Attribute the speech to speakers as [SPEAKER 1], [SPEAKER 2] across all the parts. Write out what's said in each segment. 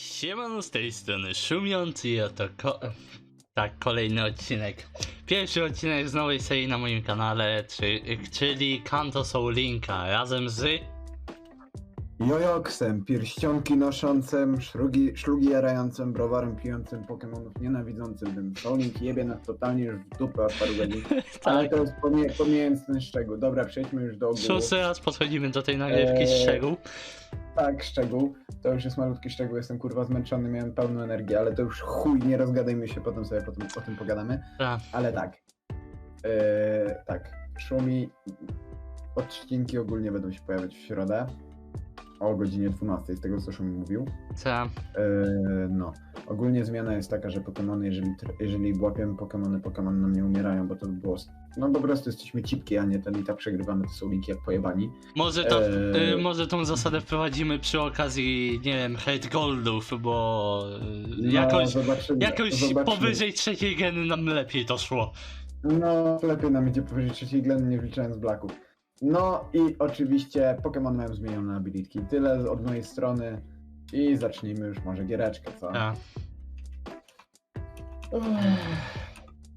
[SPEAKER 1] Siemano z tej strony Szumiący i oto ko- tak, kolejny odcinek. Pierwszy odcinek z nowej serii na moim kanale, czy, czyli Kanto Soul Linka razem z...
[SPEAKER 2] Jojoksem, pierścionki noszącym, szlugi, szlugi jarającym, browarem pijącym, Pokemonów nienawidzącym, tym Sonic jebie nas totalnie już w dupę od paru godzin. Ale
[SPEAKER 1] Tak,
[SPEAKER 2] to jest pomie- pomijając ten szczegół. Dobra, przejdźmy już do ogółu.
[SPEAKER 1] szósty raz podchodzimy do tej nagrywki
[SPEAKER 2] Eee,
[SPEAKER 1] szczegół.
[SPEAKER 2] Tak, szczegół. To już jest malutki szczegół, jestem kurwa zmęczony, miałem pełną energię, ale to już chuj, nie rozgadajmy się, potem sobie potem, o tym pogadamy.
[SPEAKER 1] Tak,
[SPEAKER 2] Ale tak. Eee, tak, Szumi, odcinki ogólnie będą się pojawiać w środę o godzinie 12, z tego co Szumi mówił.
[SPEAKER 1] tak.
[SPEAKER 2] Eee, no, ogólnie zmiana jest taka, że Pokémony, jeżeli, jeżeli łapiemy Pokémony, Pokémony nam nie umierają, bo to by było... No po prostu jesteśmy cipki, a nie ten i tak przegrywamy te sołniki jak pojebani.
[SPEAKER 1] Może, to,
[SPEAKER 2] Eee.
[SPEAKER 1] y, może tą zasadę wprowadzimy przy okazji, nie wiem, hate goldów, bo
[SPEAKER 2] No,
[SPEAKER 1] jakoś,
[SPEAKER 2] zobaczymy,
[SPEAKER 1] jakoś
[SPEAKER 2] zobaczymy.
[SPEAKER 1] powyżej trzeciej geny nam lepiej to szło.
[SPEAKER 2] No, lepiej nam idzie powyżej trzeciej gleny, nie wliczając blaków. No i oczywiście Pokémon mają zmienione abilitki. Tyle od mojej strony. I zacznijmy już może giereczkę, co?
[SPEAKER 1] Tak.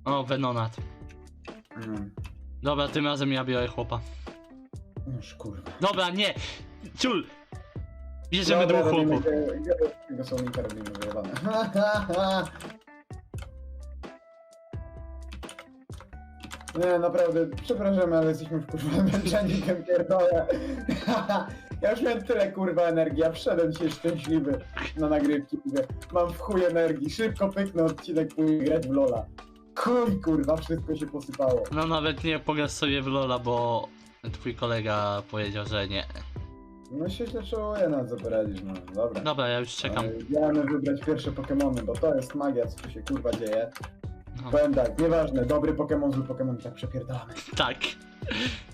[SPEAKER 1] O, Venonat.
[SPEAKER 2] Mm.
[SPEAKER 1] Dobra, tym razem ja biorę chłopa.
[SPEAKER 2] Noż kurwa.
[SPEAKER 1] Dobra, nie! Ciul! Bierzemy dwóch chłopów.
[SPEAKER 2] Tego słownika robimy wyjebane. Nie, naprawdę, przepraszam, ale jesteśmy już kurwa zmęczeni tym pierdolę. Ja już miałem tyle kurwa energii, ja wszedłem dzisiaj szczęśliwy na nagrywki, mówię, mam w chuj energii, szybko pyknę odcinek, pójdę grać w Lola. Kuj kurwa, wszystko się posypało.
[SPEAKER 1] No nawet nie pograsz sobie w Lola, bo twój kolega powiedział, że nie.
[SPEAKER 2] No się źle czuję, na co poradzisz, no dobra.
[SPEAKER 1] Dobra, ja już czekam.
[SPEAKER 2] Chciałem wybrać pierwsze Pokemony, bo to jest magia, co tu się kurwa dzieje.
[SPEAKER 1] No,
[SPEAKER 2] Powiem tak, nieważne, dobry Pokémon, zły Pokémon, tak przepierdalamy.
[SPEAKER 1] tak.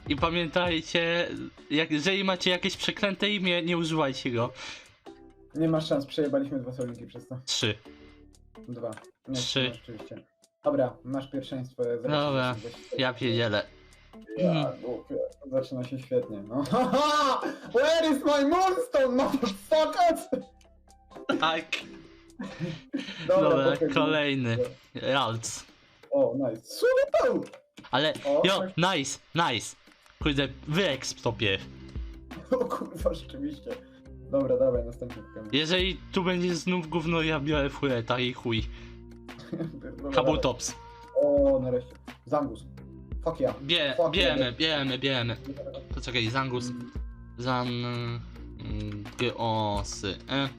[SPEAKER 1] I pamiętajcie, jak, jeżeli macie jakieś przeklęte imię, nie używajcie go.
[SPEAKER 2] Nie masz szans, przejebaliśmy dwa solinki przez to.
[SPEAKER 1] Trzy.
[SPEAKER 2] Dwa. Nie,
[SPEAKER 1] Trzy.
[SPEAKER 2] masz Oczywiście. Dobra, masz pierwszeństwo. zaraz
[SPEAKER 1] Dobra,
[SPEAKER 2] się
[SPEAKER 1] Ja pierdzielę.
[SPEAKER 2] Ja, głupie. Zaczyna się świetnie, no. Where is my moonstone, motherfuckers?
[SPEAKER 1] Tak.
[SPEAKER 2] Dobra,
[SPEAKER 1] Dobra, kolejny. Ralc.
[SPEAKER 2] O, nice. Super!
[SPEAKER 1] Ale,
[SPEAKER 2] O,
[SPEAKER 1] jo,
[SPEAKER 2] tak.
[SPEAKER 1] nice, nice. Kurde, wyexp tobie.
[SPEAKER 2] O kurwa, rzeczywiście. Dobra, dawaj, następny Pokémon.
[SPEAKER 1] Jeżeli tu będzie znów gówno, ja biorę fureta i chuj.
[SPEAKER 2] Dobra,
[SPEAKER 1] Kabutops.
[SPEAKER 2] O, nareszcie. Zangus. Fuck yeah.
[SPEAKER 1] Bie,
[SPEAKER 2] Fuck
[SPEAKER 1] bieremy,
[SPEAKER 2] yeah.
[SPEAKER 1] bieremy, bieremy. Poczekaj, Zangus. Zan... mm, Geosy. E.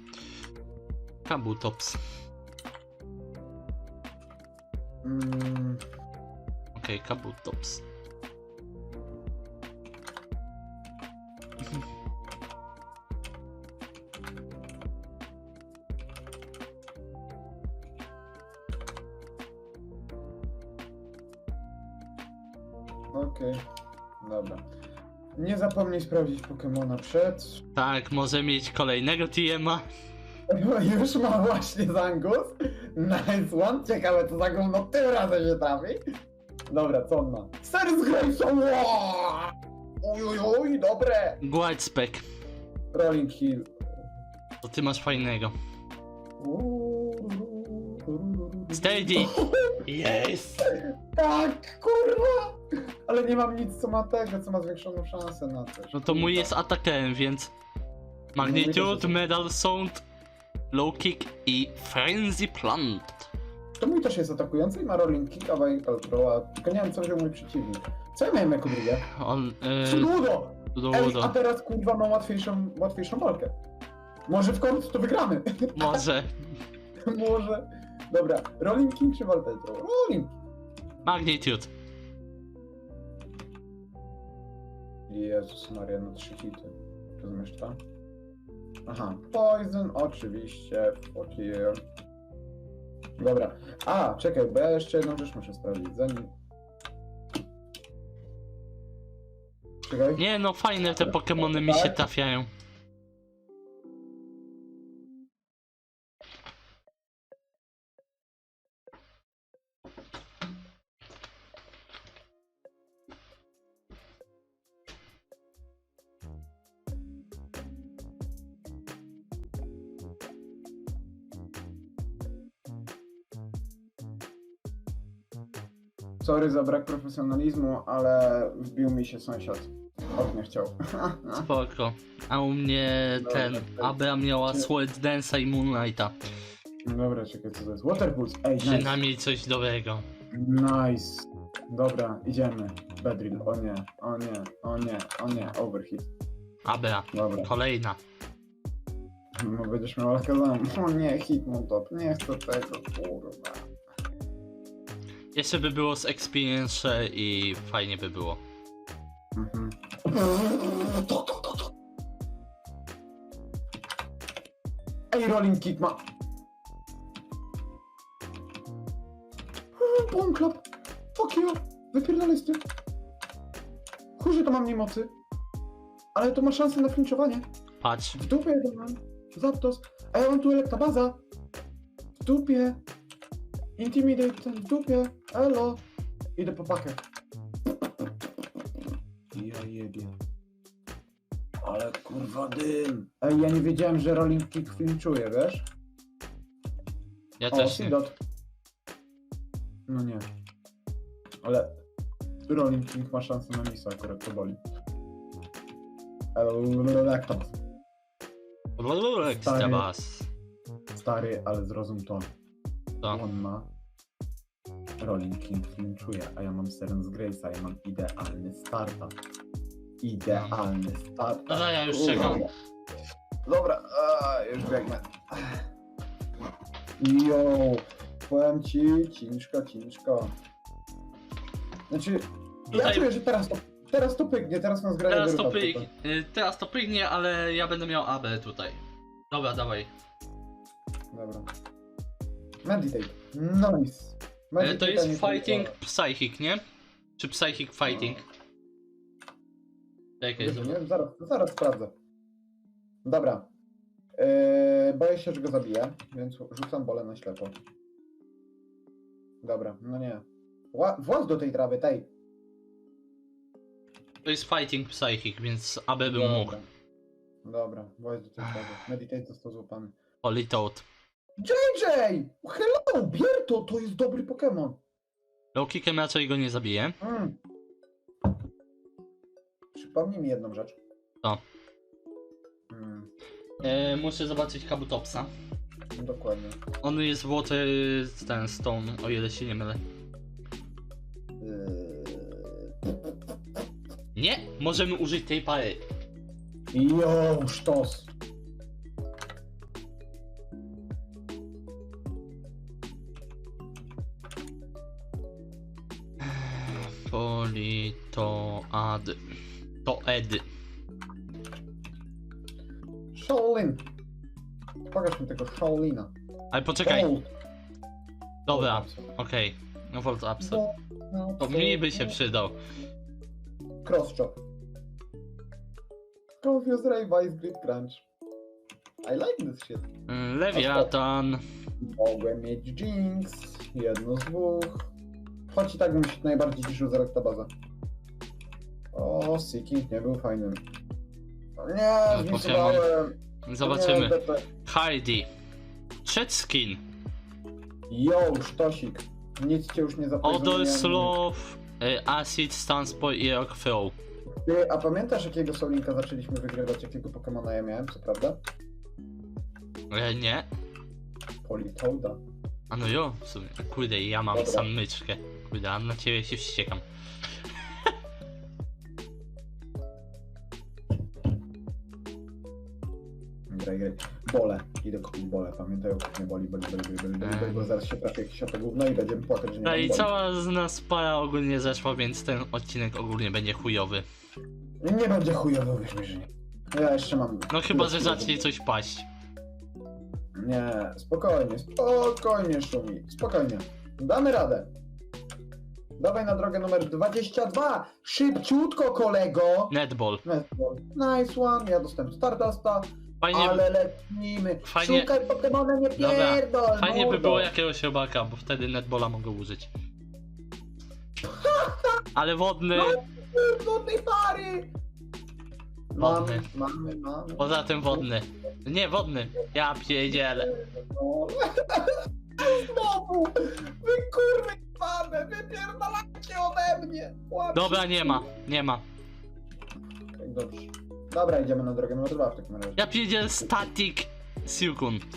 [SPEAKER 1] Kabutops.
[SPEAKER 2] Mm,
[SPEAKER 1] Okej, Kabutops.
[SPEAKER 2] Okej, dobra. Nie zapomnij sprawdzić Pokemona przed.
[SPEAKER 1] Tak, może mieć kolejnego TMA.
[SPEAKER 2] Już ma właśnie Zangus. Nice one. Ciekawe co za gówno tym razem się trafi. Dobra, co on ma? Ser z oj, oj, dobre!
[SPEAKER 1] Guard Spec.
[SPEAKER 2] Rolling Hill.
[SPEAKER 1] To ty masz fajnego. Steady. Yes!
[SPEAKER 2] Tak, kurwa! Ale nie mam nic co ma tego, co ma zwiększoną szansę na to.
[SPEAKER 1] No to mój jest atakerem, więc... Magnitude, Medal Sound, Low Kick i Frenzy Plant.
[SPEAKER 2] To mój też jest atakujący i ma Rolling Kick, a Vital Throw, a tylko nie wiem co wziął mój przeciwnik. Co ja miałem jako drugie?
[SPEAKER 1] On... Yy,
[SPEAKER 2] Sudodo!
[SPEAKER 1] do,
[SPEAKER 2] Ej, a teraz kurwa mam łatwiejszą, łatwiejszą walkę. Może w końcu to wygramy.
[SPEAKER 1] może.
[SPEAKER 2] Może. Dobra, Rolling King czy Valtetro? Rolling.
[SPEAKER 1] Magnitude.
[SPEAKER 2] Jezus Maria, no trzy hity. Rozumiesz to? Aha, Poison oczywiście. Fuck yeah. Dobra. A, czekaj, bo ja jeszcze jedną rzecz muszę sprawdzić, zanim... Czekaj.
[SPEAKER 1] Nie no, fajne te Pokemony mi się trafiają.
[SPEAKER 2] Sorry za brak profesjonalizmu, ale wbił mi się sąsiad. Ognia chciał.
[SPEAKER 1] Spoko. A u mnie
[SPEAKER 2] Dobra,
[SPEAKER 1] ten
[SPEAKER 2] to-
[SPEAKER 1] Abra miała Sweat Dance'a i Moonlighta.
[SPEAKER 2] Dobra, czekaj, co to jest? Waterpulse. Ej, nice.
[SPEAKER 1] Przynajmniej coś dobrego.
[SPEAKER 2] Nice. Dobra, idziemy. Bedrill, o nie, o nie, o nie, o nie, overhit.
[SPEAKER 1] Abra.
[SPEAKER 2] Dobra,
[SPEAKER 1] Kolejna.
[SPEAKER 2] no będziesz miał lakazam. O nie, hitmontop, nie chcę tego, kurwa.
[SPEAKER 1] Jeszcze by było z Experience i fajnie by było.
[SPEAKER 2] Mhm. Ej, rolling kick ma. Bomb club. Fuck you. Wypierdalaj z tym. Chórze to mam mniej mocy. Ale to ma szansę na flinczowanie.
[SPEAKER 1] Patrz.
[SPEAKER 2] W dupie to mam. Zapdos. A ja mam tu elektabaza. W dupie. Intimidate ten dupie. Elo. Idę po pakę. Ja jebie. Ale kurwa dym. Ej, ja nie wiedziałem, że rolling kick flinchuje, wiesz?
[SPEAKER 1] Ja
[SPEAKER 2] O,
[SPEAKER 1] też nie.
[SPEAKER 2] Sidot. No nie. Ale rolling kick ma szansę na misa, akurat to boli. Elektabaz.
[SPEAKER 1] Extra bass.
[SPEAKER 2] Stary, ale zrozum to.
[SPEAKER 1] Co?
[SPEAKER 2] On ma Rolling King flinchuje, a ja mam Seren's Grace, a ja mam idealny starta. Idealny starta.
[SPEAKER 1] Dobra, ja już
[SPEAKER 2] Kurwa.
[SPEAKER 1] czekam.
[SPEAKER 2] Dobra, a, już biegnę. Jo, powiem ci, ciężko, ciężko. Znaczy, ja
[SPEAKER 1] Tutaj-
[SPEAKER 2] czuję, że teraz to, teraz to pyknie, teraz nas grają
[SPEAKER 1] Teraz to, y, teraz to pyknie, ale ja będę miał AB tutaj. Dobra, dawaj.
[SPEAKER 2] Dobra. Meditate. Nice.
[SPEAKER 1] Y,
[SPEAKER 2] Meditate
[SPEAKER 1] To jest Fighting
[SPEAKER 2] tylko-
[SPEAKER 1] Psychic, nie? Czy Psychic Fighting? Czekaj, zobacz.
[SPEAKER 2] nie? Zaraz, zaraz sprawdzę. Dobra. Yy, boję się, że go zabiję, więc rzucam bolę na ślepo. Dobra, no nie. Ła- właz do tej trawy, tej.
[SPEAKER 1] To jest Fighting Psychic, więc AB
[SPEAKER 2] Dobra.
[SPEAKER 1] mógł.
[SPEAKER 2] Dobra, właz do tej trawy. Meditate został złapany.
[SPEAKER 1] Holy Toad.
[SPEAKER 2] JJ! Hello! Bierto! To jest dobry Pokémon!
[SPEAKER 1] Low kickiem raczej go nie zabiję.
[SPEAKER 2] Mm. Przypomnij mi jedną rzecz.
[SPEAKER 1] Co?
[SPEAKER 2] Mm,
[SPEAKER 1] E, muszę zobaczyć Kabutopsa.
[SPEAKER 2] dokładnie.
[SPEAKER 1] On jest water ten stone, o ile się nie mylę.
[SPEAKER 2] Yy...
[SPEAKER 1] Nie, możemy użyć tej pary.
[SPEAKER 2] Jo, sztos!
[SPEAKER 1] To ed.
[SPEAKER 2] Shaolin! Pokaż mi tego Shaolina.
[SPEAKER 1] Ale poczekaj,
[SPEAKER 2] Bolt.
[SPEAKER 1] dobra, okej. No volt upset.
[SPEAKER 2] Bolt. No,
[SPEAKER 1] To mi by się przydał.
[SPEAKER 2] Cross chop. Confused Ray Vice Grip Crunch. I like this shit.
[SPEAKER 1] Mm, Leviathan.
[SPEAKER 2] Mogłem mieć Jinx, jedno z dwóch. Choć i tak bym się najbardziej cieszył z Rektabaza. O, Seeking nie był fajnym. O nie,
[SPEAKER 1] No,
[SPEAKER 2] zmisowałem.
[SPEAKER 1] Zobaczymy.
[SPEAKER 2] Nie, DP.
[SPEAKER 1] Heidi. Trzeć skin.
[SPEAKER 2] Yo, sztosik. Nic cię już nie zapomniałem.
[SPEAKER 1] Odor Slow. y, Acid, Stansport i Rock Throw.
[SPEAKER 2] Ty, a pamiętasz jakiego Solinka zaczęliśmy wygrywać, jakiego Pokemona ja miałem, co prawda?
[SPEAKER 1] E, nie.
[SPEAKER 2] Politoada.
[SPEAKER 1] A no jo, w sumie. Kurde, ja mam
[SPEAKER 2] Dobra.
[SPEAKER 1] sam myczkę. Kurde, a na ciebie się wściekam.
[SPEAKER 2] Graj, graj. Bole. Idę kupić bole. Pamiętaj o kupnie boli, boli, boli, boli, boli, boli, boli, bo zaraz się trafi jakieś oto gówno i będziemy płakać, że nie
[SPEAKER 1] No i
[SPEAKER 2] boli.
[SPEAKER 1] cała z nas para ogólnie zeszła, więc ten odcinek ogólnie będzie chujowy.
[SPEAKER 2] Nie będzie chujowo, wiesz mi, że nie. Ja jeszcze mam...
[SPEAKER 1] No chyba, że zacznie coś paść.
[SPEAKER 2] Nie, spokojnie, spokojnie, Szumi, spokojnie. Damy radę. Dawaj na drogę numer 22. Szybciutko, kolego.
[SPEAKER 1] Netball.
[SPEAKER 2] Nice one. Ja dostałem Stardusta,
[SPEAKER 1] Fajnie,
[SPEAKER 2] ale lecimy.
[SPEAKER 1] Fajnie-
[SPEAKER 2] Szukaj Pokemona, nie
[SPEAKER 1] Dobra,
[SPEAKER 2] pierdol.
[SPEAKER 1] fajnie by
[SPEAKER 2] mordo.
[SPEAKER 1] było jakiegoś robaka, bo wtedy netballa mogę użyć. Ale wodny,
[SPEAKER 2] Wodnej pary. Mamy,
[SPEAKER 1] Wodny.
[SPEAKER 2] mamy, mamy.
[SPEAKER 1] poza tym wodny. Nie, wodny. Ja pierdzielę.
[SPEAKER 2] No. Znowu! Wy kurwy! Pane, wypierdalacie ode mnie! Łapcie
[SPEAKER 1] Dobra, nie ma, nie ma.
[SPEAKER 2] Dobrze. Dobra, idziemy na drogę numer dwa w takim razie.
[SPEAKER 1] Ja pierdziel Static Siukun.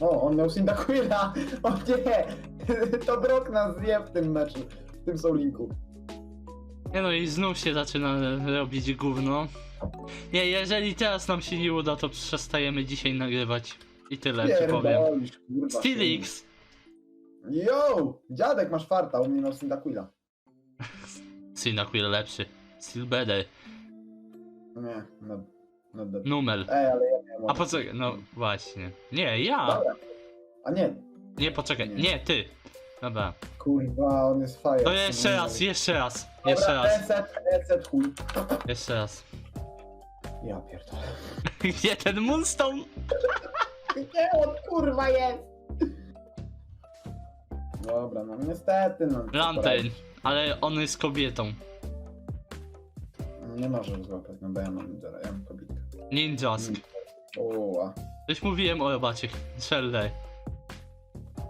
[SPEAKER 2] O, on miał Sindacuila! O nie! To Brock nas zje w tym meczu, w tym Soulinku.
[SPEAKER 1] Nie no i znów się zaczyna robić gówno. Nie, jeżeli teraz nam się nie uda, to przestajemy dzisiaj nagrywać. I tyle ci powiem.
[SPEAKER 2] Pierdolisz, kurwa.
[SPEAKER 1] Stilix!
[SPEAKER 2] Yo! Dziadek masz farta, u mnie miał Sindacuila.
[SPEAKER 1] Cyndaquil lepszy. Still better.
[SPEAKER 2] Nie, no, no, no.
[SPEAKER 1] Numer.
[SPEAKER 2] Ej, ale ja miałem...
[SPEAKER 1] A poczekaj, no właśnie. Nie, ja!
[SPEAKER 2] Dobra. A nie,
[SPEAKER 1] Nie, poczekaj,
[SPEAKER 2] Nie.
[SPEAKER 1] nie, ty! Dobra.
[SPEAKER 2] kurwa, on jest fire.
[SPEAKER 1] To jeszcze raz, jeszcze raz, jeszcze raz,
[SPEAKER 2] Reset, reset, chuj.
[SPEAKER 1] jeszcze raz.
[SPEAKER 2] Ja pierdolę.
[SPEAKER 1] Gdzie ten Moonstone?
[SPEAKER 2] Gdzie on kurwa jest? Dobra, no niestety, no. co poradzić.
[SPEAKER 1] ale on jest kobietą.
[SPEAKER 2] Nie może złapać, no bo ja mam zera, ja mam kobietę.
[SPEAKER 1] Ninjask.
[SPEAKER 2] Oła.
[SPEAKER 1] Już mówiłem o robacie. Sheldon.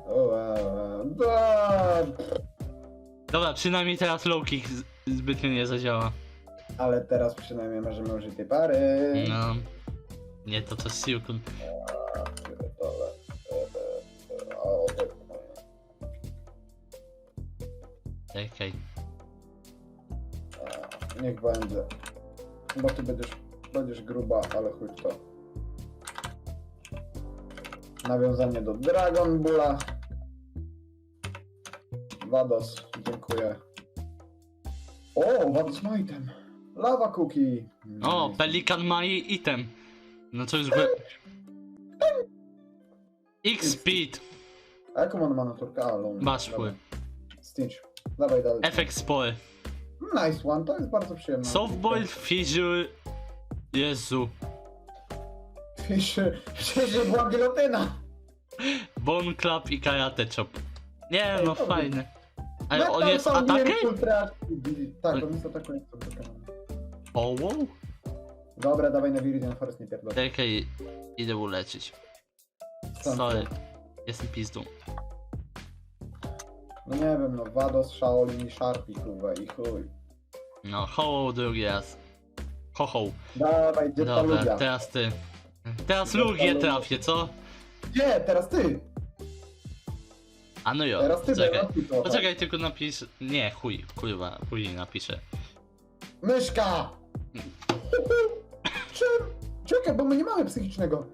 [SPEAKER 2] Oła. Da.
[SPEAKER 1] Dobra, przynajmniej teraz low kick z- zbytnio nie zadziała.
[SPEAKER 2] Ale teraz przynajmniej możemy użyć tej pary.
[SPEAKER 1] No. Nie, to to Siukun.
[SPEAKER 2] Pierdolę. E, o, o,
[SPEAKER 1] Czekaj.
[SPEAKER 2] Niech będzie. Bo ty będziesz, będziesz gruba, ale chuj to. Nawiązanie do Dragon Balla. Wados, dziękuję. O, Wados ma item. Lava Cookie.
[SPEAKER 1] O. Pelikan ma jej item. No to już głę... X-Speed.
[SPEAKER 2] A jaką on ma naturkę? A.
[SPEAKER 1] Masz wpływ.
[SPEAKER 2] Stitch. Dawaj dalej.
[SPEAKER 1] Efekt spory.
[SPEAKER 2] Nice one, to jest bardzo przyjemne.
[SPEAKER 1] Softball, fissure... Jezu.
[SPEAKER 2] Fiszy, fiszy była gilotyna.
[SPEAKER 1] Bone Club i Karate Chop. Nie
[SPEAKER 2] Ej,
[SPEAKER 1] no,
[SPEAKER 2] dobry.
[SPEAKER 1] fajne. Ale
[SPEAKER 2] Jak
[SPEAKER 1] on
[SPEAKER 2] tam
[SPEAKER 1] jest atakiem?
[SPEAKER 2] Tak, on jest atakiem. jest atakiem.
[SPEAKER 1] O, wow.
[SPEAKER 2] Dobra, dawaj na Viridian Forest, nie pierdolę.
[SPEAKER 1] Czekaj, idę uleczyć.
[SPEAKER 2] Stąd.
[SPEAKER 1] Sorry. Jestem pizdą.
[SPEAKER 2] No nie wiem, no Vados, Shaolin i Sharpie, kurwa, i chuj.
[SPEAKER 1] No, ho, drugi raz. Ho, ho.
[SPEAKER 2] Dawaj, gdzie ta
[SPEAKER 1] Dobra,
[SPEAKER 2] ludzia?
[SPEAKER 1] teraz ty. Teraz lugie
[SPEAKER 2] ludzie.
[SPEAKER 1] trafię, co?
[SPEAKER 2] Gdzie? Teraz ty!
[SPEAKER 1] A no jo,
[SPEAKER 2] Teraz ty,
[SPEAKER 1] czekaj.
[SPEAKER 2] ty to.
[SPEAKER 1] Poczekaj, tylko napisz... Nie, chuj, kurwa, później napiszę.
[SPEAKER 2] Myszka! Czym? Czekaj, bo my nie mamy psychicznego.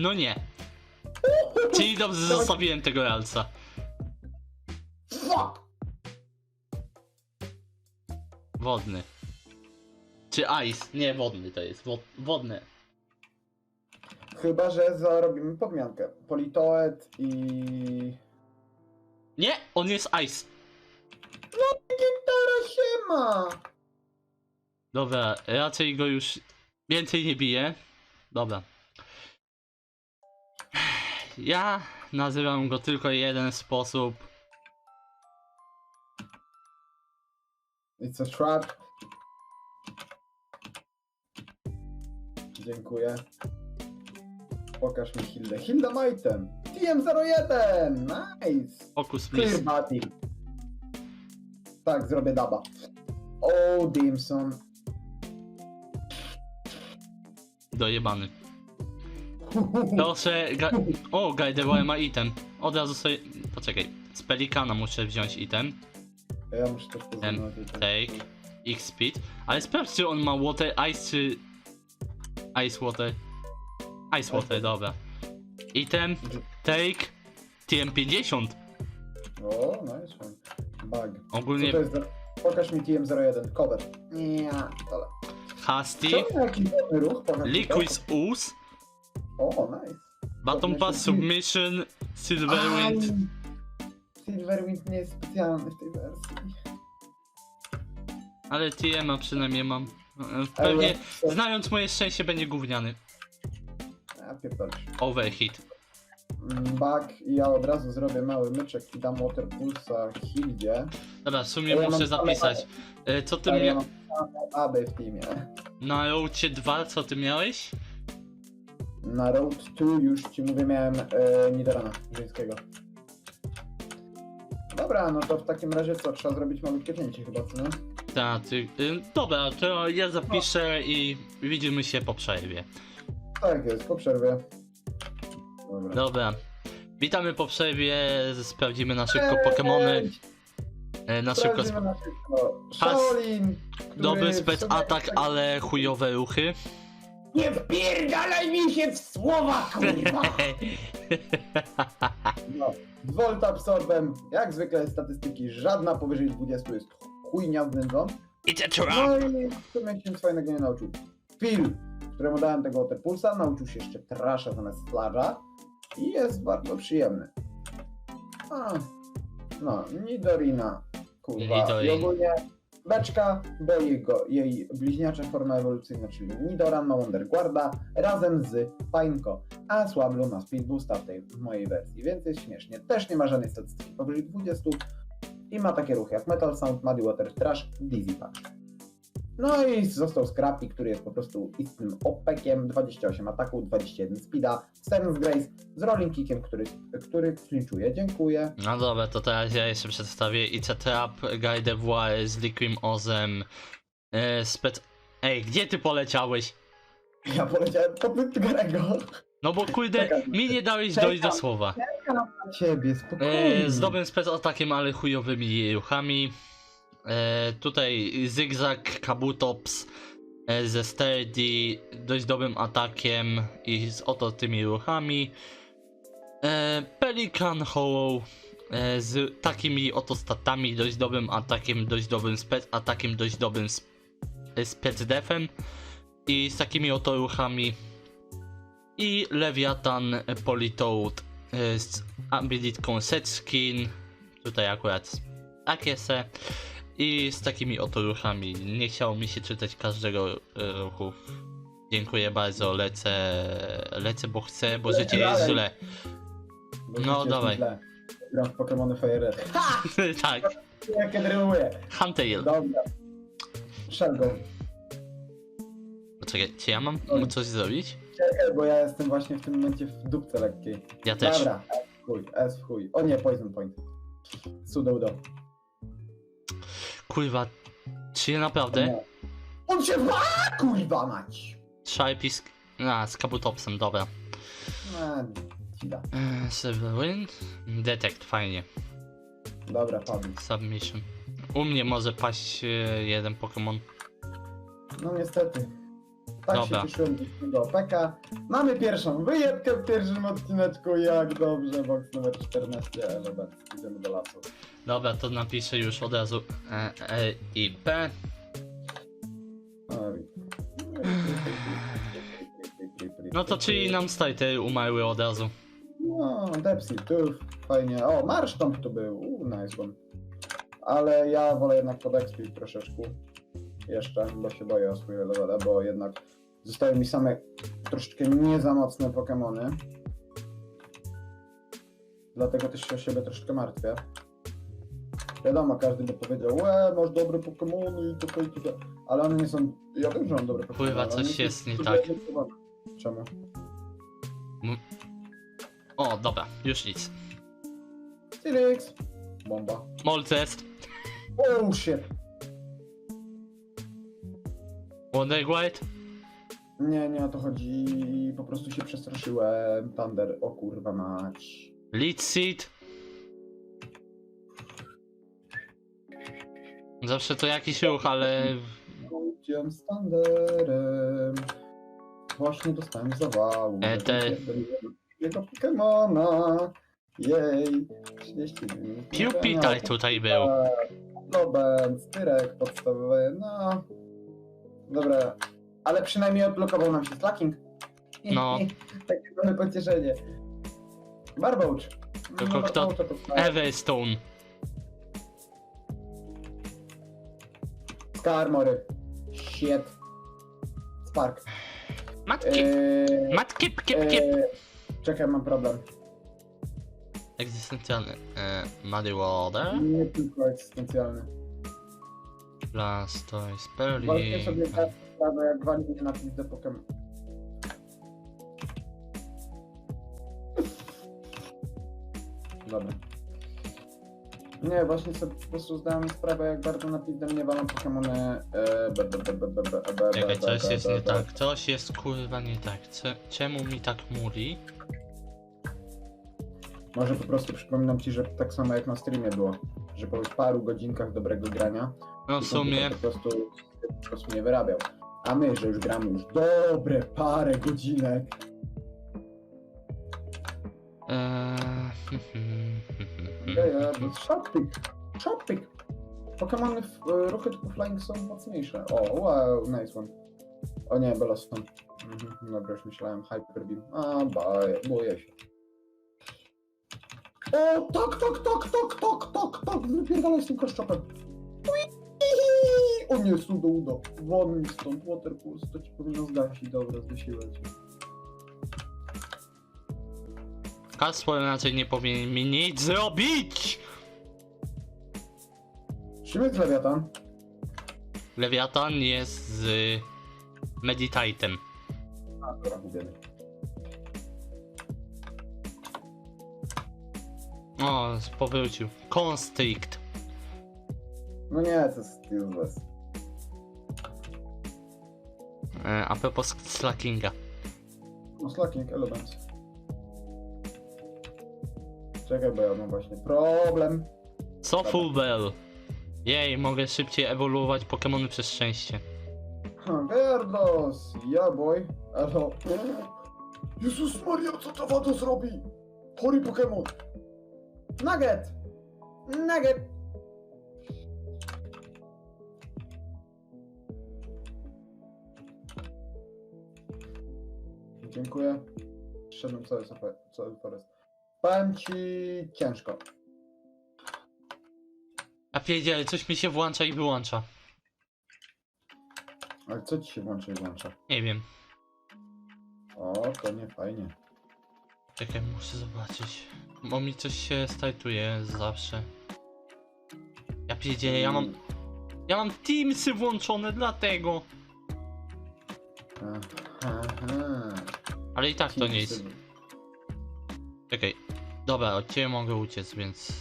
[SPEAKER 1] No nie. Czyli dobrze zostawiłem tego lalca. Wodny. Czy ice? Nie, wodny to jest. Wod wodny.
[SPEAKER 2] Chyba, że zarobimy podmiankę. Politoet i...
[SPEAKER 1] Nie, on jest ice.
[SPEAKER 2] Gitara się ma!
[SPEAKER 1] Dobra, raczej go już więcej nie bije. Dobra. Ja nazywam go tylko jeden sposób.
[SPEAKER 2] It's a trap. Dziękuję. Pokaż mi Hildę. Hilda ma item. TM01! Nice!
[SPEAKER 1] Focus
[SPEAKER 2] Clear
[SPEAKER 1] please.
[SPEAKER 2] body. Tak, zrobię daba. O, Dimson.
[SPEAKER 1] Dojebany. Proszę, ga o, Gaideroy ma item. Od razu sobie, poczekaj, z Pelikana muszę wziąć item.
[SPEAKER 2] Ja muszę też poznać.
[SPEAKER 1] take. X speed. Ale sprawdź czy on ma water ice czy... Ice water. Ice water, dobra. Item, take, TM50.
[SPEAKER 2] O, nice one. Bug. Co
[SPEAKER 1] Ogólnie
[SPEAKER 2] to jest za... Pokaż mi TM01. Cover. Nie, dole.
[SPEAKER 1] Hasty,
[SPEAKER 2] Czemu ruch? Pokaż mi to.
[SPEAKER 1] Liquid Ooze,
[SPEAKER 2] O, nice.
[SPEAKER 1] Baton Pass Submission, Silverwind.
[SPEAKER 2] Aj, Silverwind nie jest specjalny w tej wersji.
[SPEAKER 1] Ale TM przynajmniej mam. E, Pewnie,
[SPEAKER 2] Ale-
[SPEAKER 1] znając moje szczęście, będzie gówniany.
[SPEAKER 2] A pierdolisz.
[SPEAKER 1] Overhit.
[SPEAKER 2] Bug i ja od razu zrobię mały myczek i dam Water Pulsa Hildzie.
[SPEAKER 1] Dobra, w sumie
[SPEAKER 2] Ale ja
[SPEAKER 1] muszę
[SPEAKER 2] mam same
[SPEAKER 1] zapisać. E, Co ty
[SPEAKER 2] Ale ja
[SPEAKER 1] mia...
[SPEAKER 2] mam same aby w teamie.
[SPEAKER 1] Na Roadzie 2 co ty miałeś?
[SPEAKER 2] Na Road 2 już ci mówię miałem e, Żyńskiego. Dobra, no to w takim razie co? Trzeba zrobić malutkie cięcie chyba, co nie?
[SPEAKER 1] Tak, ty, y, dobra, to ja zapiszę i widzimy się po przerwie.
[SPEAKER 2] Tak jest, po przerwie. Dobra.
[SPEAKER 1] Dobra. Witamy po przerwie, sprawdzimy na szybko Pokemony. E, Na szybko
[SPEAKER 2] Sprawdzimy na szybko. Shaolin! który
[SPEAKER 1] dobry
[SPEAKER 2] w
[SPEAKER 1] spec atak, ale chujowe ruchy.
[SPEAKER 2] Nie wpierdalaj mi się w słowa, kurwa! No, z Volt Absorbem, jak zwykle statystyki, żadna powyżej 20 jest chujnia względną.
[SPEAKER 1] It's a trap!
[SPEAKER 2] No i w sumie się nie nauczył. Phil, któremu dałem tego Waterpulsa, nauczył się jeszcze Trasha zamiast Slarza i jest bardzo przyjemny. A, no, Nidorina, kurwa,
[SPEAKER 1] Nidorin.
[SPEAKER 2] i ogólnie Beczka, bo jego, jej bliźniacza forma ewolucyjna, czyli Nidoran ma Wonderguarda razem z Pańko, a Słablu ma Speed Boosta w tej w mojej wersji, więc jest śmiesznie. Też nie ma żadnej statystyki powyżej 20 i ma takie ruchy jak Metal Sound, Muddy Water, Trash, Dizzy Punch. No i został Scrappy, który jest po prostu istnym opekiem, 28 ataku, 21 speeda, Stern Grace z rolling kickiem, który, który flinchuje. Dziękuję.
[SPEAKER 1] No dobra, to teraz ja jeszcze przedstawię a Trap, Guy z Liquim Ozem, e, spec... Ej, gdzie ty poleciałeś?
[SPEAKER 2] Ja poleciałem po Garego.
[SPEAKER 1] No bo kurde, mi nie dałeś
[SPEAKER 2] Czekam.
[SPEAKER 1] dojść do słowa.
[SPEAKER 2] Czekam na ciebie, spokojnie.
[SPEAKER 1] E, z dobrym spec atakiem, ale chujowymi ruchami. E, tutaj Zigzag, Kabutops e, ze Sturdy, dość dobrym atakiem i z oto tymi ruchami. E, Pelican Hollow e, z takimi oto statami, dość dobrym atakiem, dość dobrym spec atakiem, dość dobrym e, spec defem i z takimi oto ruchami. I Leviathan Politoad e, z abilitką Set Skin, tutaj akurat takie se i z takimi oto ruchami. Nie chciało mi się czytać każdego e, ruchu. Dziękuję bardzo, lecę, lecę bo chcę, bo życie jest źle. No, dawaj.
[SPEAKER 2] Gram w Pokémony Fire Red. Ha!
[SPEAKER 1] tak,
[SPEAKER 2] Jakie drymuję.
[SPEAKER 1] Huntail.
[SPEAKER 2] Dobra. Shelgo.
[SPEAKER 1] Poczekaj, czy ja mam mu coś zrobić?
[SPEAKER 2] Czekaj, bo ja jestem właśnie w tym momencie w dupce lekkiej.
[SPEAKER 1] Ja też.
[SPEAKER 2] Dobra, S w chuj, S w chuj. O nie, Poison Point. Sudo udo.
[SPEAKER 1] Kurwa, czy ja naprawdę?
[SPEAKER 2] On się ma, kurwa mać!
[SPEAKER 1] Sharpisk. A, z Kabutopsem, dobra.
[SPEAKER 2] A, cida.
[SPEAKER 1] Eee, Severin. Detect, fajnie.
[SPEAKER 2] Dobra, padł.
[SPEAKER 1] Submission. U mnie może paść e, jeden Pokémon.
[SPEAKER 2] No niestety. Tak
[SPEAKER 1] Dobra.
[SPEAKER 2] się cieszyłem tego opeka. Mamy pierwszą wyjebkę w pierwszym odcineczku, jak dobrze, box numer 14, element. Idziemy do lasu.
[SPEAKER 1] Dobra, to napiszę już od razu e, e i P. No to czyli nam startery umarły od razu.
[SPEAKER 2] No, Depsy, tu fajnie. O, Marsztomp tu był, Uuu, nice one. Ale ja wolę jednak podekspić troszeczkę. Jeszcze, bo się boję o swój level, bo jednak zostały mi same troszeczkę nie za mocne Pokémony. Dlatego też się o siebie troszeczkę martwię. Wiadomo, każdy by powiedział, łe, masz dobre Pokémony i i to, ale one nie są... Ja wiem, że mam dobre Pokémony. Ale
[SPEAKER 1] coś
[SPEAKER 2] są
[SPEAKER 1] jest nie tak.
[SPEAKER 2] Czemu?
[SPEAKER 1] O, dobra, już nic.
[SPEAKER 2] Stylix! Bomba.
[SPEAKER 1] Moltest,
[SPEAKER 2] Oh shit!
[SPEAKER 1] Wonder White.
[SPEAKER 2] Nie, nie o to chodzi. Po prostu się przestraszyłem. Thunder, o kurwa mać.
[SPEAKER 1] Lead Seed. Zawsze to jakiś ruch, ale
[SPEAKER 2] Wróciłem z Thunderem. Właśnie dostałem zawału.
[SPEAKER 1] E, te-
[SPEAKER 2] Jego Pokemona. Jej. 30 minut.
[SPEAKER 1] Pupitar tutaj był.
[SPEAKER 2] Loben, styrek podstawowy, no. Dobra. Ale przynajmniej odblokował nam się slacking.
[SPEAKER 1] No.
[SPEAKER 2] Takie trochę pocieszenie. Barbouch.
[SPEAKER 1] Tylko
[SPEAKER 2] No,
[SPEAKER 1] kto-. Everstone.
[SPEAKER 2] Skarmory. Shit. Spark.
[SPEAKER 1] Matkip,
[SPEAKER 2] Eee,
[SPEAKER 1] mat kip, kip,
[SPEAKER 2] eee, czekaj, mam problem.
[SPEAKER 1] Egzystencjalny. E, Muddy Water.
[SPEAKER 2] Nie tylko egzystencjalny.
[SPEAKER 1] Blastoise,
[SPEAKER 2] Perlin. Właśnie
[SPEAKER 1] sobie
[SPEAKER 2] tak sprawę, jak walił się napis do Pokémon. Dobra. Nie, właśnie sobie po prostu zdałem sprawę, jak bardzo napizdę mnie walą Pokémony.
[SPEAKER 1] Czekaj, coś jest nie tak, coś jest kurwa nie tak. Czemu mi tak mówi?
[SPEAKER 2] Może po prostu przypominam ci, że tak samo jak na streamie było że po paru godzinkach dobrego grania
[SPEAKER 1] No w sumie.
[SPEAKER 2] po prostu, po prostu nie wyrabiał. A my, że już gramy już dobre parę godzinek.
[SPEAKER 1] Eee...
[SPEAKER 2] E, Shotpick, shotpick. Pokemony w e, typu flying są mocniejsze. O, wow, nice one. O nie, Belloston. Mhm, dobra, już myślałem Hyper Beam. A, baje, boję się. O, tak, tak, tak, tak, tak, tak, tak, wypierdalaj z tym koszczopem. O nie, sudo udo. Won mi stąd, Waterpulse, to ci powinno zgasić, dobra, zgasiłem cię.
[SPEAKER 1] Kasper raczej nie powinien mi nic zrobić!
[SPEAKER 2] Czym jest Lewiatan?
[SPEAKER 1] Lewiatan jest z Meditatem.
[SPEAKER 2] A, dobra, gubiemy.
[SPEAKER 1] O, powrócił. Constrict.
[SPEAKER 2] No nie, to jest useless.
[SPEAKER 1] E, a propos Slackinga.
[SPEAKER 2] No, Slacking Elements. Czekaj, bo ja mam właśnie problem.
[SPEAKER 1] Sofubel. Jej, mogę szybciej ewoluować Pokémony przez szczęście.
[SPEAKER 2] Ha, Gardos, ja boy. Elo. Jezus Maria, co ta wada zrobi? Chory Pokémon. Nugget! Nugget! Dziękuję. Szedłem cały, cały forest. Powiem ci ciężko.
[SPEAKER 1] A wiedzieli, coś mi się włącza i wyłącza.
[SPEAKER 2] Ale co ci się włącza i włącza?
[SPEAKER 1] Nie wiem.
[SPEAKER 2] O, to nie fajnie.
[SPEAKER 1] Czekaj, muszę zobaczyć. Bo mi coś się stajtuje zawsze. Ja pierdzielę, ja mam... Ja mam Teamsy włączone, dlatego.
[SPEAKER 2] Aha.
[SPEAKER 1] Ale i tak to jest. Czekaj. Dobra, od ciebie mogę uciec, więc...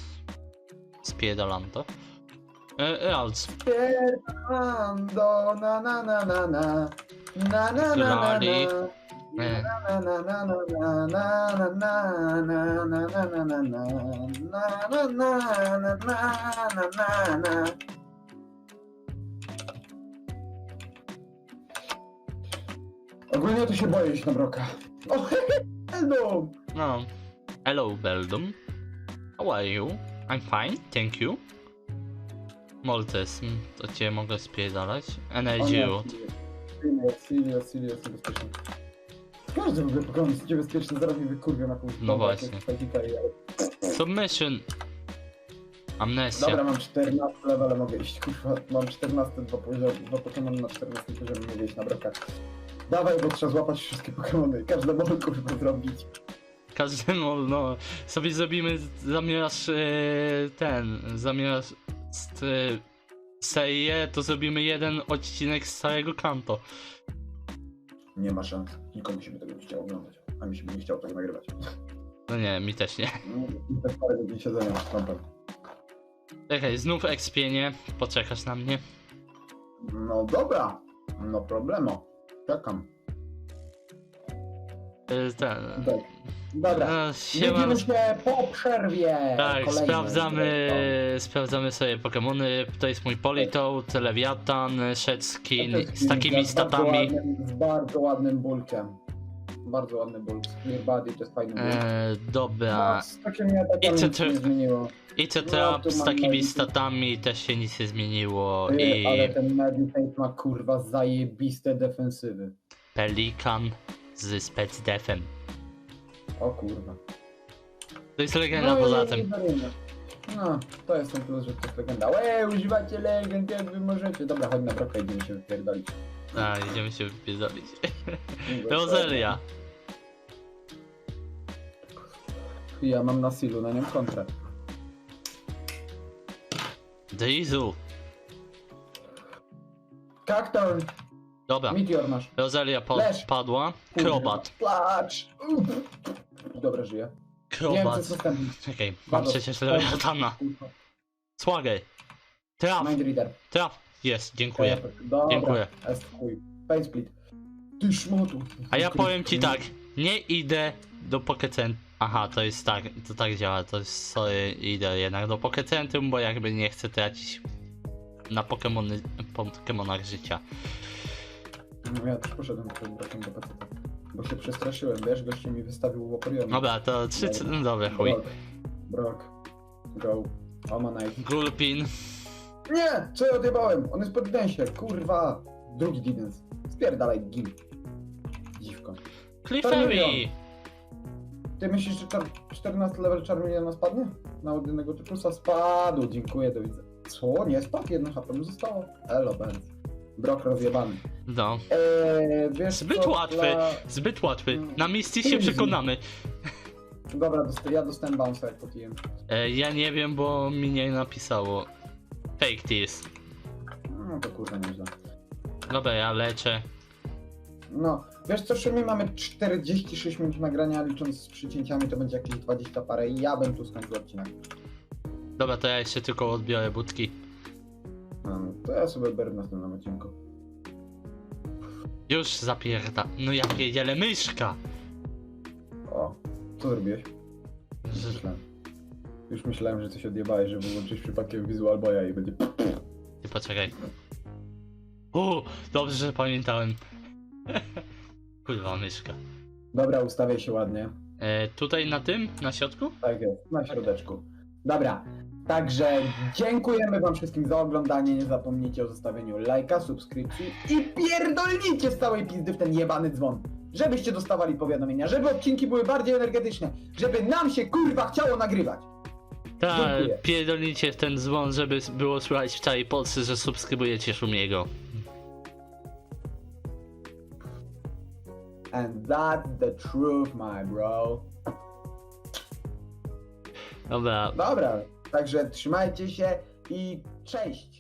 [SPEAKER 1] Spierdalam to. E, Ralc.
[SPEAKER 2] Fernando, na na na na na. Na na na na na. Na Ogólnie to się boję iść na broka. O, Beldum!
[SPEAKER 1] No. Hello, Beldum. How are you? I'm fine, thank you. Moltes, mm, to cię mogę spierdalać. Energy Root.
[SPEAKER 2] Serious, serious, serious, niebezpieczny. Każdy Pokémon jest niebezpieczny, zaraz mi wykurwią jakąś
[SPEAKER 1] No
[SPEAKER 2] bombę,
[SPEAKER 1] właśnie.
[SPEAKER 2] jakąś fajnika i-
[SPEAKER 1] Submission. Amnesia.
[SPEAKER 2] Dobra, mam 14 level, mogę iść, kurwa, mam 14, dwa poziomy, dwa Pokémony na 14 poziomie, mogę iść na brokach. Dawaj, bo trzeba złapać wszystkie Pokémony, każde mogę kurwa zrobić.
[SPEAKER 1] Każdy mol, no. Sobie zrobimy zamiast e, ten, zamiast e, serię, to zrobimy jeden odcinek z całego kanto.
[SPEAKER 2] Nie ma szans, nikomu się by tego nie chciało oglądać, a mi się by nie chciało tego nagrywać.
[SPEAKER 1] No nie, mi też nie.
[SPEAKER 2] No, Te parę godzin siedzenia z kompem.
[SPEAKER 1] Czekaj, znów ekspienie, poczekasz na mnie.
[SPEAKER 2] No dobra, no problemo, czekam.
[SPEAKER 1] E, ten.
[SPEAKER 2] Tak. Dobra.
[SPEAKER 1] No, siema.
[SPEAKER 2] Widzimy się po przerwie.
[SPEAKER 1] Tak, sprawdzamy, sprawdzamy sobie Pokémony. To jest mój Politoad, Lewiatan, Shetskin z takimi
[SPEAKER 2] z bardzo
[SPEAKER 1] statami.
[SPEAKER 2] ładnym- Z bardzo ładnym bulkiem. Bardzo ładny. Clear body to jest fajny.
[SPEAKER 1] E, dobra.
[SPEAKER 2] No, z
[SPEAKER 1] I
[SPEAKER 2] zmieniło.
[SPEAKER 1] I
[SPEAKER 2] No,
[SPEAKER 1] Trap
[SPEAKER 2] tu
[SPEAKER 1] z takimi statami też się nic nie zmieniło.
[SPEAKER 2] Ty,
[SPEAKER 1] I
[SPEAKER 2] Ale ten Meditate ma kurwa zajebiste defensywy.
[SPEAKER 1] Pelikan z Spec Defem.
[SPEAKER 2] O kurwa.
[SPEAKER 1] To jest legenda
[SPEAKER 2] i-
[SPEAKER 1] poza
[SPEAKER 2] i
[SPEAKER 1] tym.
[SPEAKER 2] Zarina. No, to jest ten plus, że to jest legenda. Ej, używacie legend jak wy możecie. Dobra, chodź na brokę, idziemy się wypierdolić.
[SPEAKER 1] A, idziemy się wypierdolić. Rozelia.
[SPEAKER 2] Ja mam na Silu na nią kontrakt.
[SPEAKER 1] Drizu.
[SPEAKER 2] Kakton!
[SPEAKER 1] Dobra.
[SPEAKER 2] Meteor masz.
[SPEAKER 1] Rozelia
[SPEAKER 2] Leż.
[SPEAKER 1] padła. Krobat.
[SPEAKER 2] Placz! Dobra, żyję. Nie wiem, co
[SPEAKER 1] Krobat.
[SPEAKER 2] jest następny.
[SPEAKER 1] Czekaj, mam
[SPEAKER 2] Bardzo-
[SPEAKER 1] przecież Lewiatana. Swagger. Traf,
[SPEAKER 2] Mindreader.
[SPEAKER 1] traf. Jest, dziękuję.
[SPEAKER 2] Dobra,
[SPEAKER 1] Dziękuję.
[SPEAKER 2] jest chuj. Face split. Ty szmotu.
[SPEAKER 1] A ja powiem ci tak, nie idę do Pokecentrum. Aha, to jest tak, to tak działa, to jest sorry, idę jednak do Pokecentrum, bo jakby nie chcę tracić na Pokemony, Pokemonach życia.
[SPEAKER 2] No ja też poszedłem do tym do peceta. Bo się przestraszyłem, wiesz, goście mi wystawił Woporion.
[SPEAKER 1] Dobra, to trzy, no dobra, chuj.
[SPEAKER 2] Brock. Brock. Go. Omanite.
[SPEAKER 1] Gulpin,
[SPEAKER 2] Nie! Co ja odjebałem? On jest po Didensie, kurwa! Drugi Didens. Spierdalaj, gin. Dziwko.
[SPEAKER 1] Clefairy,
[SPEAKER 2] Ty myślisz, że czar- 14 level Charmeleona spadnie? Na jednego typusa spadł, dziękuję, do widzenia. Co? Nie spadł, jedno HP mu zostało. Elo, Benz. Brok rozjebany.
[SPEAKER 1] no.
[SPEAKER 2] Eee, wiesz
[SPEAKER 1] Zbyt łatwy.
[SPEAKER 2] Dla...
[SPEAKER 1] Zbyt łatwy. Na Misty się przekonamy.
[SPEAKER 2] Dobra, ja dostałem bounce jak potiłem.
[SPEAKER 1] E, ja nie wiem, bo mi nie napisało. Fake this.
[SPEAKER 2] No to kurwa nieźle.
[SPEAKER 1] Dobra, ja leczę.
[SPEAKER 2] No, wiesz co, my mamy 46 minut nagrania, licząc z przycięciami to będzie jakieś 20 parę i ja bym tu skończył odcinek.
[SPEAKER 1] Dobra, to ja jeszcze tylko odbiorę budki.
[SPEAKER 2] To ja sobie berę w następnym odcinku.
[SPEAKER 1] Już zapierda. No ja pierdzielę myszka.
[SPEAKER 2] O, co zrobiłeś?
[SPEAKER 1] Z-
[SPEAKER 2] Myślałem. Już myślałem, że coś odjebałeś, żeby włączyć przypadkiem Visual Boya i będzie...
[SPEAKER 1] Ty poczekaj. U, dobrze, że pamiętałem. Kurwa, myszka.
[SPEAKER 2] Dobra, ustawiaj się ładnie.
[SPEAKER 1] E, tutaj na tym, na środku?
[SPEAKER 2] Tak jest, na środeczku. Dobra, także dziękujemy wam wszystkim za oglądanie, nie zapomnijcie o zostawieniu lajka, subskrypcji i pierdolnijcie z całej pizdy w ten jebany dzwon. Żebyście dostawali powiadomienia, żeby odcinki były bardziej energetyczne, żeby nam się kurwa chciało nagrywać.
[SPEAKER 1] Tak,
[SPEAKER 2] Dziękuję.
[SPEAKER 1] pierdolnijcie w ten dzwon, żeby było słychać w całej Polsce, że subskrybujecie Szumiego.
[SPEAKER 2] And that's the truth, my bro.
[SPEAKER 1] Dobra,
[SPEAKER 2] Dobra, także trzymajcie się i cześć.